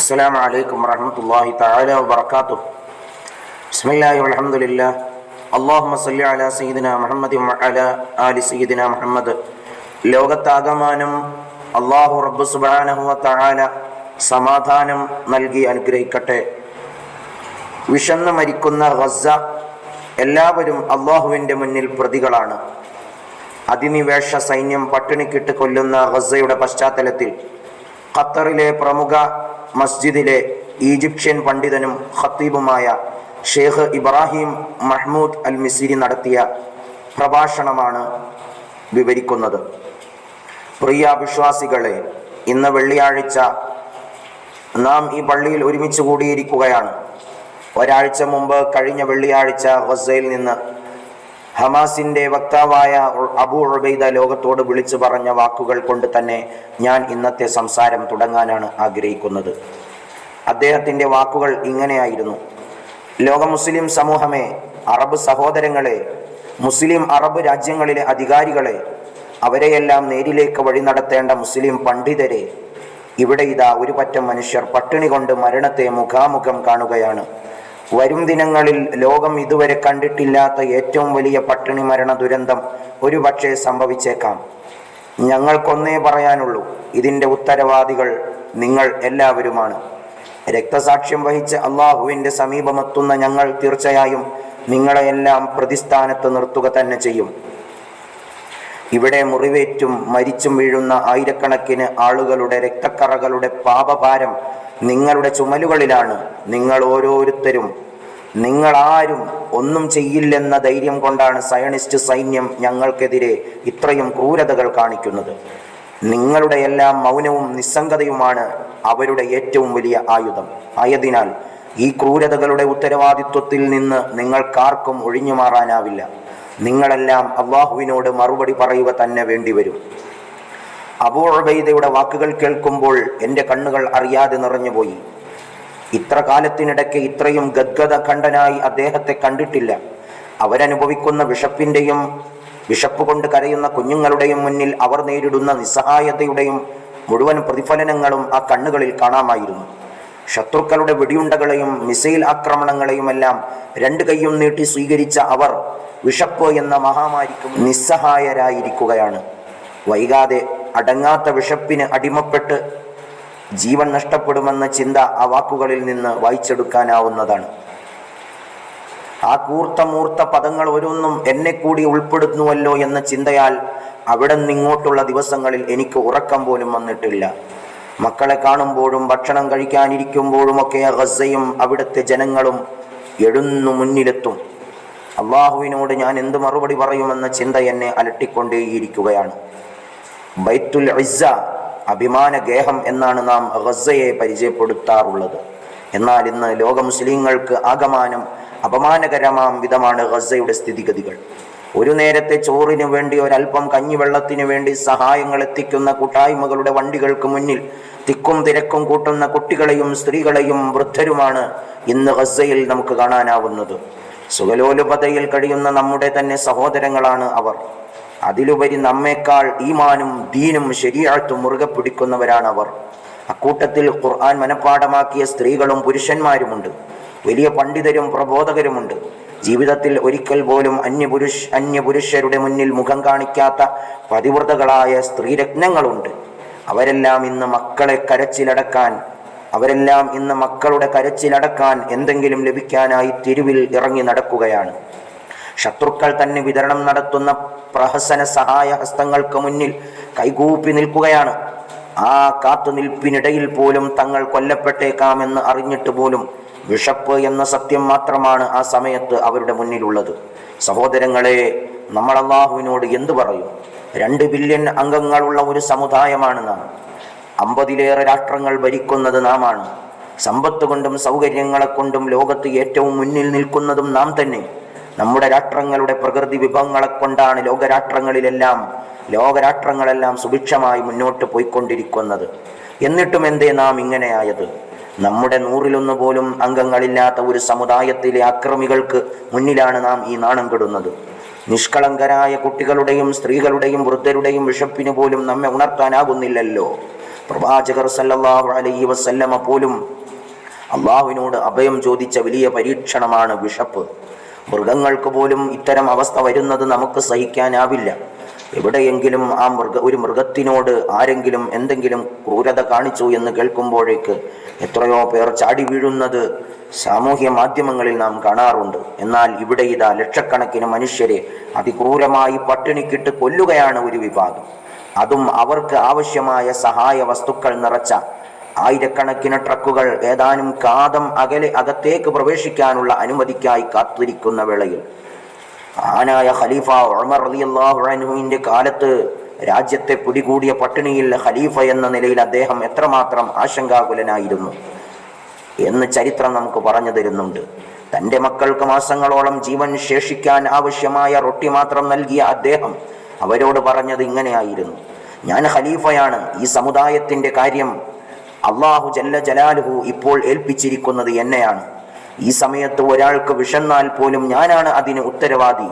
السلام عليكم ورحمة الله تعالى وبركاته بسم الله والحمد لله اللهم صل على سيدنا محمد وعلى آل سيدنا محمد ലോകത്താകമാനം അള്ളാഹു റബ്ബ് സുബാനഹുവ തആല സമാധാനം നൽകി അനുഗ്രഹിക്കട്ടെ വിശന്ന് മരിക്കുന്ന ഗസ എല്ലാവരും അള്ളാഹുവിൻ്റെ മുന്നിൽ പ്രതികളാണ് അധിനിവേശ സൈന്യം പട്ടിണിക്കിട്ട് കൊല്ലുന്ന ഗസയുടെ പശ്ചാത്തലത്തിൽ ഖത്തറിലെ പ്രമുഖ മസ്ജിദിലെ ഈജിപ്ഷ്യൻ പണ്ഡിതനും ഖത്തീബുമായ ഷെയ്ഖ് ഇബ്രാഹിം മഹ്മൂദ് അൽ മിസിരി നടത്തിയ പ്രഭാഷണമാണ് വിവരിക്കുന്നത്. പ്രിയ വിശ്വാസികളെ ഇന്ന് വെള്ളിയാഴ്ച നാം ഈ പള്ളിയിൽ ഒരുമിച്ച് കൂടിയിരിക്കുകയാണ്. ഒരാഴ്ച മുമ്പ് കഴിഞ്ഞ വെള്ളിയാഴ്ച ഗസയിൽ നിന്ന് ഹമാസിന്റെ വക്താവായ അബു ഉബൈദ ലോകത്തോട് വിളിച്ചു പറഞ്ഞ വാക്കുകൾ കൊണ്ട് തന്നെ ഞാൻ ഇന്നത്തെ സംസാരം തുടങ്ങാനാണ് ആഗ്രഹിക്കുന്നത്. അദ്ദേഹത്തിന്റെ വാക്കുകൾ ഇങ്ങനെയായിരുന്നു. ലോക മുസ്ലിം സമൂഹമേ അറബ് സഹോദരങ്ങളെ മുസ്ലിം അറബ് രാജ്യങ്ങളിലെ അധികാരികളെ അവരെയെല്ലാം നേരിലേക്ക് വഴി നടത്തേണ്ട മുസ്ലിം പണ്ഡിതരെ ഇവിടെ ഇതാ ഒരു പറ്റം മനുഷ്യർ പട്ടിണി കൊണ്ട് മരണത്തെ മുഖാമുഖം കാണുകയാണ്. വരും ദിനങ്ങളിൽ ലോകം ഇതുവരെ കണ്ടിട്ടില്ലാത്ത ഏറ്റവും വലിയ പട്ടിണി മരണ ദുരന്തം ഒരുപക്ഷെ സംഭവിച്ചേക്കാം. ഞങ്ങൾക്കൊന്നേ പറയാനുള്ളൂ ഇതിന്റെ ഉത്തരവാദികൾ നിങ്ങൾ എല്ലാവരുമാണ്. രക്തസാക്ഷ്യം വഹിച്ച് അള്ളാഹുവിന്റെ സമീപമെത്തുന്ന ഞങ്ങൾ തീർച്ചയായും നിങ്ങളെയെല്ലാം പ്രതിസ്ഥാനത്ത് നിർത്തുക തന്നെ ചെയ്യും. ഇവിടെ മുറിവേറ്റും മരിച്ചും വീഴുന്ന ആയിരക്കണക്കിന് ആളുകളുടെ രക്തക്കറകളുടെ പാപഭാരം നിങ്ങളുടെ ചുമലുകളിലാണ്. നിങ്ങൾ ഓരോരുത്തരും നിങ്ങളാരും ഒന്നും ചെയ്യില്ലെന്ന ധൈര്യം കൊണ്ടാണ് സയണിസ്റ്റ് സൈന്യം ഞങ്ങൾക്കെതിരെ ഇത്രയും ക്രൂരതകൾ കാണിക്കുന്നത്. നിങ്ങളുടെ എല്ലാം മൗനവും നിസ്സംഗതയുമാണ് അവരുടെ ഏറ്റവും വലിയ ആയുധം. ആയതിനാൽ ഈ ക്രൂരതകളുടെ ഉത്തരവാദിത്വത്തിൽ നിന്ന് നിങ്ങൾക്കാർക്കും ഒഴിഞ്ഞു മാറാനാവില്ല നിങ്ങളെല്ലാം അള്ളാഹുവിനോട് മറുപടി പറയുക തന്നെ വേണ്ടി വരും. ഉബൈദയുടെ വാക്കുകൾ കേൾക്കുമ്പോൾ എന്റെ കണ്ണുകൾ അറിയാതെ നിറഞ്ഞുപോയി. ഇത്ര കാലത്തിനിടയ്ക്ക് ഇത്രയും ഗദ്ഗത കണ്ഠനായി അദ്ദേഹത്തെ കണ്ടിട്ടില്ല. അവരനുഭവിക്കുന്ന വിഷപ്പിന്റെയും വിഷപ്പ് കൊണ്ട് കരയുന്ന കുഞ്ഞുങ്ങളുടെയും മുന്നിൽ അവർ നേരിടുന്ന നിസ്സഹായതയുടെയും മുഴുവൻ പ്രതിഫലനങ്ങളും ആ കണ്ണുകളിൽ കാണാമായിരുന്നു. ശത്രുക്കളുടെ വെടിയുണ്ടകളെയും മിസൈൽ ആക്രമണങ്ങളെയുമെല്ലാം രണ്ട് കൈയും നീട്ടി സ്വീകരിച്ച അവർ വിഷപ്പ് എന്ന മഹാമാരിക്കും നിസ്സഹായരായിരിക്കുകയാണ്. വൈകാതെ അടങ്ങാത്ത വിഷപ്പിന് അടിമപ്പെട്ട് ജീവൻ നഷ്ടപ്പെടുമെന്ന ചിന്ത ആ വാക്കുകളിൽ നിന്ന് വായിച്ചെടുക്കാനാവുന്നതാണ്. ആ കൂർത്ത മൂർത്ത പദങ്ങൾ ഓരോന്നും എന്നെ കൂടി ഉൾപ്പെടുത്തുന്നുവല്ലോ എന്ന ചിന്തയാൽ അവിടെ നിന്നിങ്ങോട്ടുള്ള ദിവസങ്ങളിൽ എനിക്ക് ഉറക്കം പോലും വന്നിട്ടില്ല. മക്കളെ കാണുമ്പോഴും ഭക്ഷണം കഴിക്കാനിരിക്കുമ്പോഴുമൊക്കെ ഗസയും അവിടുത്തെ ജനങ്ങളും എഴുന്നു മുന്നിലെത്തും. അള്ളാഹുവിനോട് ഞാൻ എന്ത് മറുപടി പറയുമെന്ന ചിന്ത എന്നെ അലട്ടിക്കൊണ്ടേയിരിക്കുകയാണ്. ബൈത്തുൽ ഇസ്സ അഭിമാന ഗേഹം എന്നാണ് നാം ഗസയെ പരിചയപ്പെടുത്താറുള്ളത്. എന്നാൽ ഇന്ന് ലോക മുസ്ലിങ്ങൾക്ക് ആകമാനം അപമാനകരമാം വിധമാണ് ഗസയുടെ സ്ഥിതിഗതികൾ. ഒരു നേരത്തെ ചോറിനു വേണ്ടി ഒരല്പം കഞ്ഞിവെള്ളത്തിനു വേണ്ടി സഹായങ്ങൾ എത്തിക്കുന്ന കൂട്ടായ്മകളുടെ വണ്ടികൾക്ക് മുന്നിൽ തിക്കും തിരക്കും കൂട്ടുന്ന കുട്ടികളെയും സ്ത്രീകളെയും വൃദ്ധരുമാണ് ഇന്ന് ഗസയിൽ നമുക്ക് കാണാനാവുന്നത്. സുഖലോലുപതയിൽ കഴിയുന്ന നമ്മുടെ തന്നെ സഹോദരങ്ങളാണ് അവർ. അതിലുപരി നമ്മേക്കാൾ ഈമാനും ദീനും ശരിയാഴ്ത്തും മുറുകെ പിടിക്കുന്നവരാണ് അവർ. അക്കൂട്ടത്തിൽ ഖുർആൻ മനഃപ്പാടമാക്കിയ സ്ത്രീകളും പുരുഷന്മാരുമുണ്ട്. വലിയ പണ്ഡിതരും പ്രബോധകരുമുണ്ട്. ജീവിതത്തിൽ ഒരിക്കൽ പോലും അന്യപുരുഷ് അന്യപുരുഷരുടെ മുന്നിൽ മുഖം കാണിക്കാത്ത പതിവ്രതകളായ സ്ത്രീരത്നങ്ങളുണ്ട്. അവരെല്ലാം ഇന്ന് മക്കളെ കരച്ചിലടക്കാൻ അവരെല്ലാം ഇന്ന് മക്കളുടെ കരച്ചിലടക്കാൻ എന്തെങ്കിലും ലഭിക്കാനായി തെരുവിൽ ഇറങ്ങി നടക്കുകയാണ്. ശത്രുക്കൾ തന്നെ വിതരണം നടത്തുന്ന പ്രഹസന സഹായ ഹസ്തങ്ങൾക്ക് മുന്നിൽ കൈകൂപ്പി നിൽക്കുകയാണ്. ആ കാത്തുനിൽപ്പിനിടയിൽ പോലും തങ്ങൾ കൊല്ലപ്പെട്ടേക്കാമെന്ന് അറിഞ്ഞിട്ട് പോലും വിഷപ്പ് എന്ന സത്യം മാത്രമാണ് ആ സമയത്ത് അവരുടെ മുന്നിലുള്ളത്. സഹോദരങ്ങളെ നമ്മൾ അള്ളാഹുവിനോട് എന്തു പറയും? രണ്ട് ബില്യൺ അംഗങ്ങളുള്ള ഒരു സമുദായമാണ് നാം. അമ്പതിലേറെ രാഷ്ട്രങ്ങൾ ഭരിക്കുന്നത് നാമാണ്. സമ്പത്ത് കൊണ്ടും സൗകര്യങ്ങളെ കൊണ്ടും ലോകത്ത് ഏറ്റവും മുന്നിൽ നിൽക്കുന്നതും നാം തന്നെ. നമ്മുടെ രാഷ്ട്രങ്ങളുടെ പ്രകൃതി വിഭവങ്ങളെ കൊണ്ടാണ് ലോകരാഷ്ട്രങ്ങളിലെല്ലാം ലോകരാഷ്ട്രങ്ങളെല്ലാം സുഭിക്ഷമായി മുന്നോട്ട് പോയിക്കൊണ്ടിരിക്കുന്നത്. എന്നിട്ടും എന്തേ നാം ഇങ്ങനെയായത്? നമ്മുടെ നൂറിലൊന്നു പോലും അംഗങ്ങളില്ലാത്ത ഒരു സമുദായത്തിലെ അക്രമികൾക്ക് മുന്നിലാണ് നാം ഈ നാണം കെടുന്നത്. നിഷ്കളങ്കരായ കുട്ടികളുടെയും സ്ത്രീകളുടെയും വൃദ്ധരുടെയും വിഷപ്പിന് പോലും നമ്മെ ഉണർത്താനാകുന്നില്ലല്ലോ. പ്രവാചകർ സല്ലാഹു അലൈഹി വസല്ലമ പോലും അള്ളാഹുവിനോട് അഭയം ചോദിച്ച വലിയ പരീക്ഷണമാണ് വിഷപ്പ് മൃഗങ്ങൾക്ക് പോലും ഇത്തരം അവസ്ഥ വരുന്നത് നമുക്ക് സഹിക്കാനാവില്ല. എവിടെയെങ്കിലും ആ മൃഗ ഒരു മൃഗത്തിനോട് ആരെങ്കിലും എന്തെങ്കിലും ക്രൂരത കാണിച്ചു എന്ന് കേൾക്കുമ്പോഴേക്ക് എത്രയോ പേർ ചാടി വീഴുന്നത് സാമൂഹ്യ മാധ്യമങ്ങളിൽ നാം കാണാറുണ്ട്. എന്നാൽ ഇവിടെ ഇതാ ലക്ഷക്കണക്കിന് മനുഷ്യരെ അതിക്രൂരമായി പട്ടിണിക്കിട്ട് കൊല്ലുകയാണ് ഒരു വിഭാഗം. അതും അവർക്ക് ആവശ്യമായ സഹായ വസ്തുക്കൾ നിറച്ച ആയിരക്കണക്കിന് ട്രക്കുകൾ ഏതാനും കാതം അകലെ അകത്തേക്ക് പ്രവേശിക്കാനുള്ള അനുമതിക്കായി കാത്തിരിക്കുന്ന വേളയിൽ. ആനായ ഖലീഫ ഉമർ റളിയല്ലാഹു അൻഹുവിന്റെ കാലത്ത് രാജ്യത്തെ പിടികൂടിയ പട്ടിണിയിൽ ഖലീഫ എന്ന നിലയിൽ അദ്ദേഹം എത്രമാത്രം ആശങ്കാകുലനായിരുന്നു എന്ന് ചരിത്രം നമുക്ക് പറഞ്ഞു തരുന്നുണ്ട്. തന്റെ മക്കൾക്ക് മാസങ്ങളോളം ജീവൻ ശേഷിക്കാൻ ആവശ്യമായ റൊട്ടി മാത്രം നൽകിയ അദ്ദേഹം അവരോട് പറഞ്ഞത് ഇങ്ങനെയായിരുന്നു. ഞാൻ ഖലീഫയാണ്. ഈ സമുദായത്തിന്റെ കാര്യം അള്ളാഹു ജല്ല ജലാലുഹു ഇപ്പോൾ ഏൽപ്പിച്ചിരിക്കുന്നത് എന്നെയാണ്. ഈ സമയത്ത് ഒരാൾക്ക് വിഷന്നാൽ പോലും ഞാനാണ് അതിന് ഉത്തരവാദി.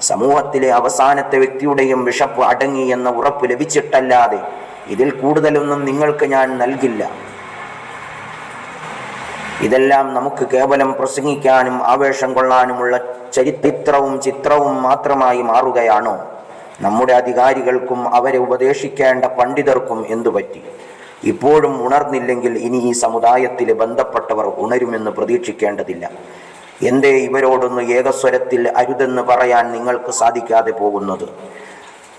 സമൂഹത്തിലെ അവസാനത്തെ വ്യക്തിയുടെയും വിഷപ്പ് അടങ്ങി എന്ന ഉറപ്പ് ലഭിച്ചിട്ടല്ലാതെ ഇതിൽ കൂടുതലൊന്നും നിങ്ങൾക്ക് ഞാൻ നൽകില്ല. ഇതെല്ലാം നമുക്ക് കേവലം പ്രസംഗിക്കാനും ആവേശം കൊള്ളാനുമുള്ള ചരിത്രവും ചിത്രവും മാത്രമായി മാറുകയാണോ? നമ്മുടെ അധികാരികൾക്കും അവരെ ഉപദേശിക്കേണ്ട പണ്ഡിതർക്കും എന്തു പറ്റി? ഇപ്പോഴും ഉണർന്നില്ലെങ്കിൽ ഇനി ഈ സമുദായത്തിലെ ബന്ധപ്പെട്ടവർ ഉണരുമെന്ന് പ്രതീക്ഷിക്കേണ്ടതില്ല. എന്തേ ഇവരോടൊന്ന് ഏകസ്വരത്തിൽ അരുതെന്ന് പറയാൻ നിങ്ങൾക്ക് സാധിക്കാതെ പോകുന്നത്?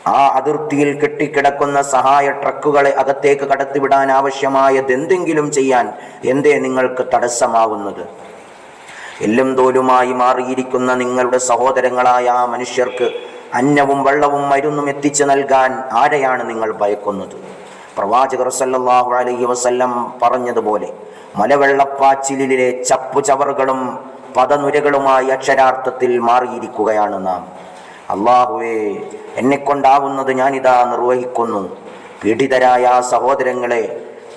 ആ അതിർത്തിയിൽ കെട്ടിക്കിടക്കുന്ന സഹായ ട്രക്കുകളെ അകത്തേക്ക് കടത്തിവിടാൻ ആവശ്യമായതെന്തെങ്കിലും ചെയ്യാൻ എന്തേ നിങ്ങൾക്ക് തടസ്സമാവുന്നത്? എല്ലും തോലുമായി മാറിയിരിക്കുന്ന നിങ്ങളുടെ സഹോദരങ്ങളായ ആ മനുഷ്യർക്ക് അന്നവും വെള്ളവും മരുന്നും എത്തിച്ചു നൽകാൻ ആരെയാണ് നിങ്ങൾ ഭയക്കുന്നത്? പ്രവാചകർ സല്ലാഹു അലൈഹി വസല്ലം പറഞ്ഞതുപോലെ മലവെള്ളപ്പാച്ചിലിലെ ചപ്പു ചവറുകളും പദനുരകളുമായി അക്ഷരാർത്ഥത്തിൽ മാറിയിരിക്കുകയാണ് നാം. അള്ളാഹുവേ എന്നെക്കൊണ്ടാവുന്നത് ഞാനിതാ നിർവഹിക്കുന്നു. പീഡിതരായ ആ സഹോദരങ്ങളെ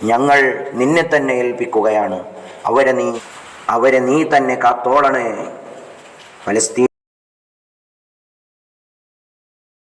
ഞങ്ങൾ നിന്നെ തന്നെ ഏൽപ്പിക്കുകയാണ്. അവരെ നീ അവരെ നീ തന്നെ കാത്തോളണേ ഫലസ്തീൻ